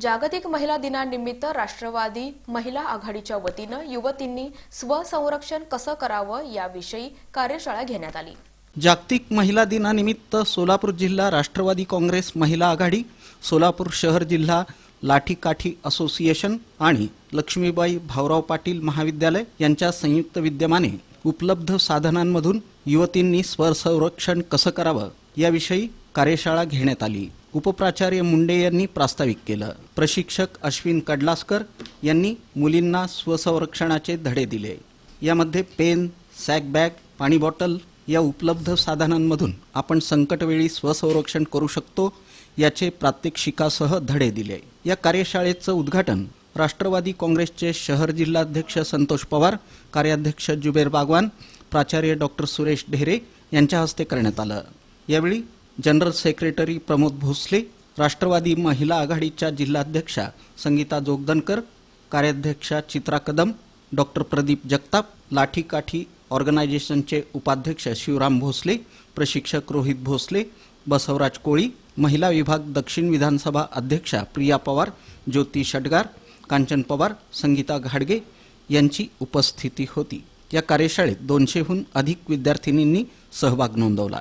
जागतिक महिला दिनानिमित्त राष्ट्रवादी महिला आघाडीच्या वतीनं युवतींनी स्वसंरक्षण कसं करावं याविषयी कार्यशाळा घेण्यात आली. जागतिक महिला दिनानिमित्त सोलापूर जिल्हा राष्ट्रवादी काँग्रेस महिला आघाडी सोलापूर शहर जिल्हा लाठीकाठी असोसिएशन आणि लक्ष्मीबाई भाऊराव पाटील महाविद्यालय यांच्या संयुक्त विद्यमाने उपलब्ध साधनांमधून युवतींनी स्वसंरक्षण कसं करावं याविषयी कार्यशाळा घेण्यात आली. उपप्राचार्य मुंडे यांनी प्रास्ताविक केलं. प्रशिक्षक अश्विन कडलासकर यांनी मुलींना स्वसंरक्षणाचे धडे दिले. यामध्ये पेन सॅक बॅग पाणी बॉटल या उपलब्ध साधनांमधून आपण संकटवेळी स्वसंरक्षण करू शकतो याचे प्रात्यक्षिकासह धडे दिले. या कार्यशाळेचं उद्घाटन राष्ट्रवादी काँग्रेसचे शहर जिल्हाध्यक्ष संतोष पवार कार्याध्यक्ष जुबेर बागवान प्राचार्य डॉक्टर सुरेश ढेरे यांच्या हस्ते करण्यात आलं. यावेळी जनरल सेक्रेटरी प्रमोद भोसले राष्ट्रवादी महिला आघाडीच्या जिल्हाध्यक्षा संगीता जोगदनकर कार्याध्यक्षा चित्रा कदम डॉक्टर प्रदीप जगताप लाठीकाठी ऑर्गनायझेशनचे उपाध्यक्ष शिवराम भोसले प्रशिक्षक रोहित भोसले बसवराज कोळी महिला विभाग दक्षिण विधानसभा अध्यक्षा प्रिया पवार ज्योती षटगार कांचन पवार संगीता घाडगे यांची उपस्थिती होती. या कार्यशाळेत दोनशेहून अधिक विद्यार्थिनींनी सहभाग नोंदवला.